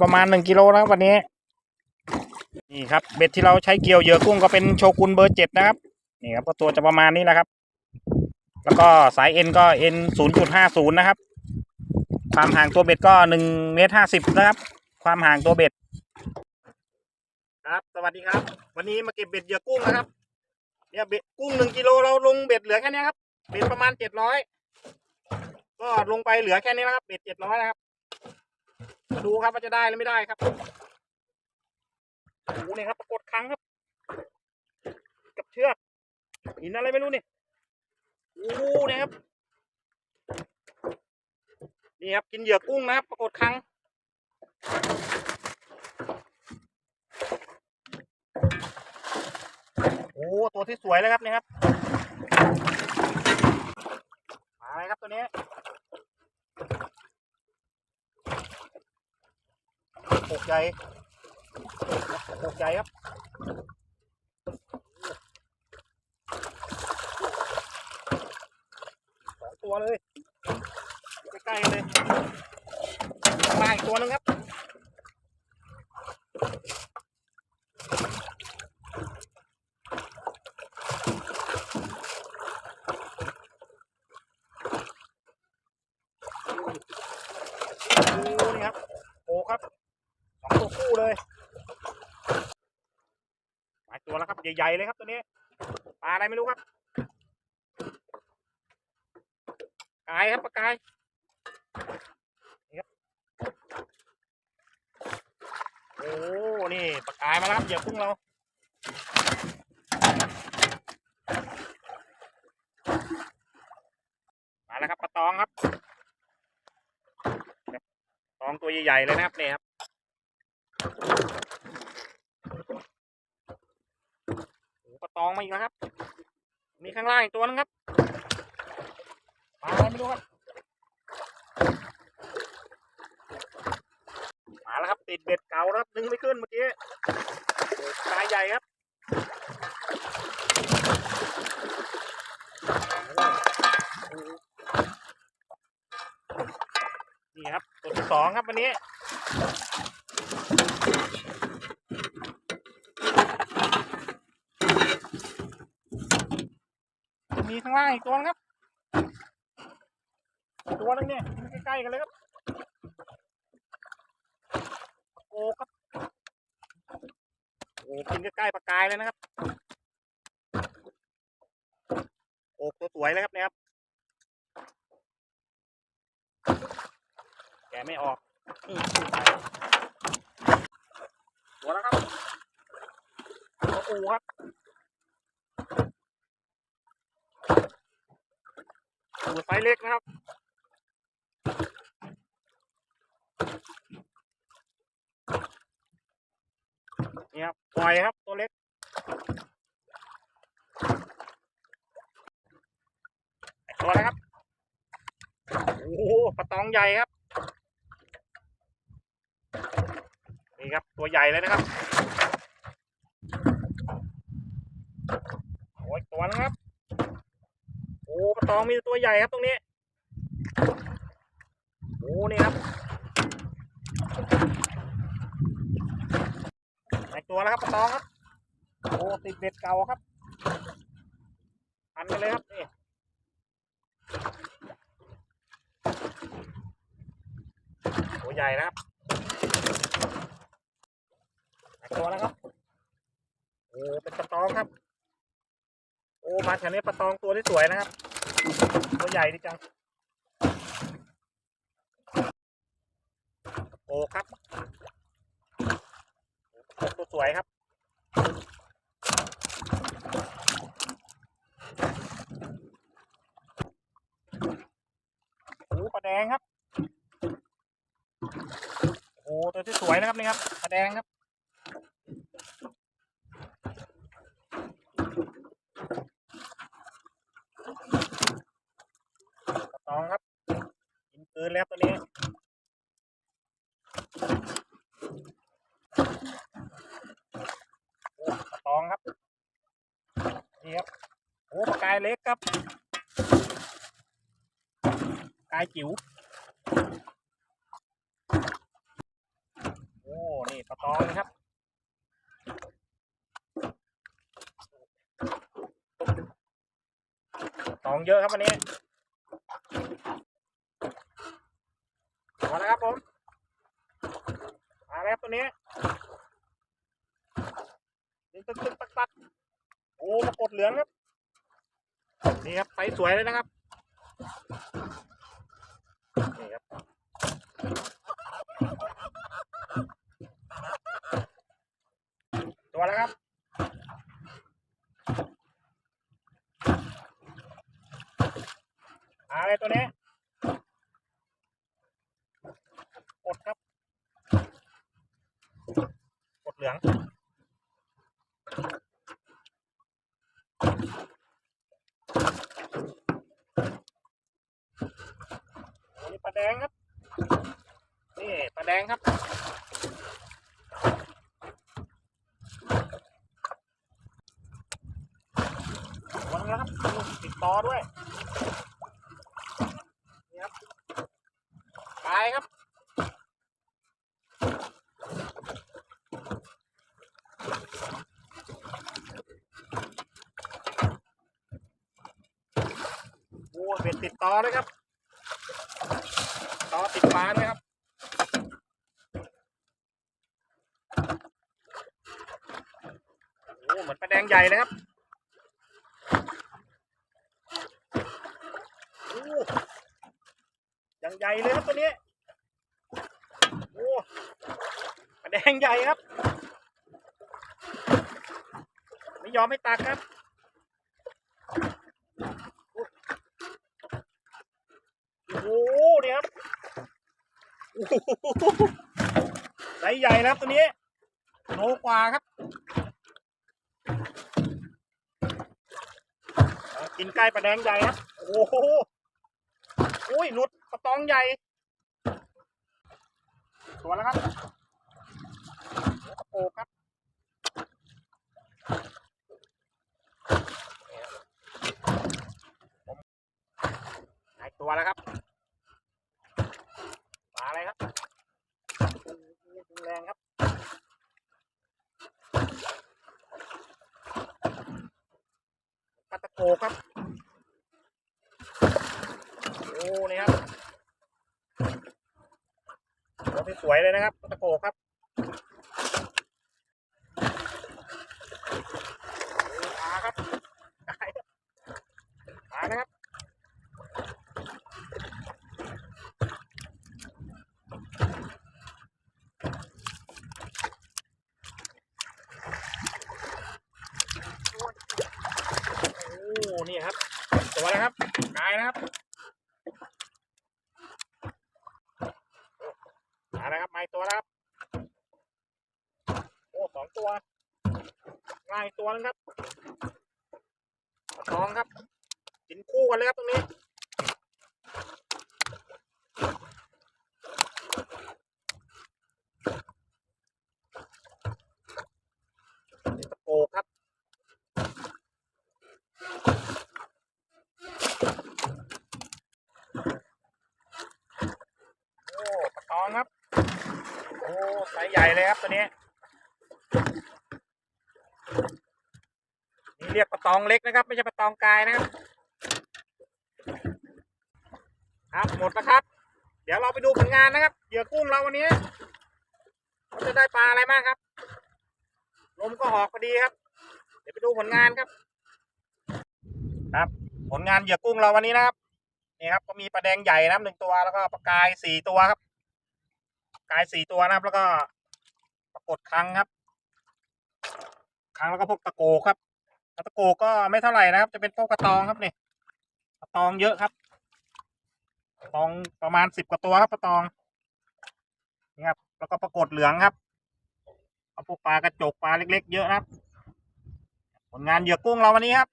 ประมาณหนึ่งกิโลนะครับวันนี้ นี่ครับเบ็ดที่เราใช้เกี่ยวเหยื่อกุ้งก็เป็นโชกุนเบอร์เจ็ดนะครับนี่ครับก็ตัวจะประมาณนี้นะครับ แล้วก็สายเอ็นก็เอ็นศูนย์จุดห้าศูนย์นะครับ ความห่างตัวเบ็ดก็หนึ่งเมตรห้าสิบนะครับ ความห่างตัวเบ็ด ครับ สวัสดีครับ วันนี้มาเก็บเบ็ดเหยื่อกุ้งนะครับเนี่ยเบ็ดกุ้งหนึ่งกิโลเราลงเบ็ดเหลือแค่นี้ครับเบ็ดประมาณเจ็ดร้อยก็ลงไปเหลือแค่นี้นะครับเบ็ดเจ็ดร้อยนะครับ ดูครับว่าจะได้หรือไม่ได้ครับโอ้โหนี่ครับปรากฏครั้งครับ กับเชือกหินอะไรไม่รู้นี่โอ้โหนี่ครับ นี่ครับกินเหยื่อกุ้งนะครับ ปรากฏครั้งโอ้ตัวที่สวยเลยครับนี่ครับมาเลยครับตัวนี้ ปกใหญ่ปกใหญ่ครับสองตัวเลยใกล้ๆเลยมาอีกตัวหนึงครับโอ้นี่ครับ เลยหลายตัวแล้วครับ ใหญ่ๆเลยครับตัวนี้ ปลาอะไรไม่รู้ครับ กายครับปลากายโอ้ นี่ปลากายมาแล้วครับเหยื่อกุ้งเรามาแล้วครับปลาตองครับ ตองตัวใหญ่ๆเลยนะครับนี่ครับ ปลาตองมาอีกแล้วครับ มีข้างล่างอีกตัวนึงครับปลาอะไรไม่รู้ครับ มาแล้วครับ ติดเบ็ดเก่าแล้วครับดึงไม่ขึ้นเมื่อกี้โอ้ปลาใหญ่ครับนี่ครับตัวที่สองครับวันนี้ มีข้างล่างอีกตัวนะครับ ตัวนึงเนี่ยใกล้ๆกันเลยครับโอ้ครับโอ้กินใกล้ๆปลากายเลยนะครับโอ้ตัวสวยเลยครับเนี่ยครับแกไม่ออกนี่ตัวแล้วครับ ตัวอูครับอูไซส์เล็กนะครับนี่ครับปล่อยครับตัวเล็กตัวอะครับโอ้โหปลาตองใหญ่ครับนี่ครับตัวใหญ่เลยนะครับ โอ้ยตัวนะครับ โอ้ปลาตองมีตัวใหญ่ครับตรงนี้โอ้นี่ครับอีกตัวแล้วครับปลาตองครับโอ้ติดเบ็ดเก่าครับพันไปเลยครับนี่ตัวใหญ่นะครับตัวแล้วครับโอ้เป็นปลาตองครับ โอ้มาแถวนี้ปลาตองตัวที่สวยนะครับ ตัวใหญ่ดีจังโอ้ครับตัวสวยครับโอ้ปลาแดงครับโอ้ตัวที่สวยนะครับนี่ครับปลาแดงครับ ปลาตองครับ กินปืนแล้วตัวนี้ โอ้ปลา ตองครับนี่ครับโอ้ปลากายเล็กครับกายจิ๋วปลาตองครับตองเยอะครับวันนี้มาแล้วครับผมมาแล้วครับ ตัวนี้นี่ตึ๊กตึ๊กตักตักโอ้มากดเหลืองครับ นี่ครับไฟสวยเลยนะครับ นี่ครับ ตัวแล้วครับอะไรตัวนี้ กดครับ กดเหลือง อันนี้ปลาแดงครับ นี่ปลาแดงครับวันนี้ครับติดต่อด้วยนี่ครับตายครับโอ้เบ็ดติดต่อด้วยครับ ปลาด้วยครับโอ้เหมือนปลาแดงใหญ่เลยครับโอ้ยังใหญ่เลยครับตัวนี้โอ้ปลาแดงใหญ่ครับ ไม่ยอมให้ตักครับโอ้โหเนี่ยครับโอ้โห ไซส์ใหญ่นะครับตัวนี้โลกว่าครับ กินใกล้ปลาแดงใหญ่ครับ โอ้โหอุ้ยหลุดปลาตองใหญ่ ตัวแล้วครับหัวตะโกครับได้ตัวแล้วครับาอะไรครับแรงครับปลาตะโกครับ โอ้นี่ครับสวยเลยนะครับปลาตะโกครับโอ้ปลาครับได้ครับปลานะครับ โอ้ นี่ครับ ตัวนะครับกายนะครับมาแล้วครับไม่ตัวนะครับ โอ้สองตัวง่ายตัวนึงครับทองครับกินคู่กันเลยครับตรงนี้ตะโกครับ โอ้ปลาตองครับ โอ้ไซส์ใหญ่เลยครับตัวนี้ นี่เรียกปลาตองเล็กนะครับ ไม่ใช่ปลาตองกายนะครับ ครับหมดแล้วครับ เดี๋ยวเราไปดูผลงานนะครับเหยื่อกุ้งเราวันนี้เราจะได้ปลาอะไรบ้างครับ ลมก็ออกพอดีครับ เดี๋ยวไปดูผลงานครับ ครับ ผลงานเหยื่อกุ้งเราวันนี้นะครับนี่ครับก็มีปลาแดงใหญ่นะครับหนึ่งตัวแล้วก็ปลากายสี่ตัวครับ กายสี่ตัวนะครับ แล้วก็ปรากฏครั้งครับครั้งแล้วก็พวกตะโกครับตะโกก็ไม่เท่าไหร่นะครับ จะเป็นพวกกระตองครับเนี่ยกระตองเยอะครับกระตองประมาณสิบกว่าตัวครับกระตองนี่ครับแล้วก็ปรากฏเหลืองครับเอาพวกปลากระจกปลาเล็ก ๆ เยอะนะครับ ผลงานเหยื่อกุ้งเราวันนี้ครับ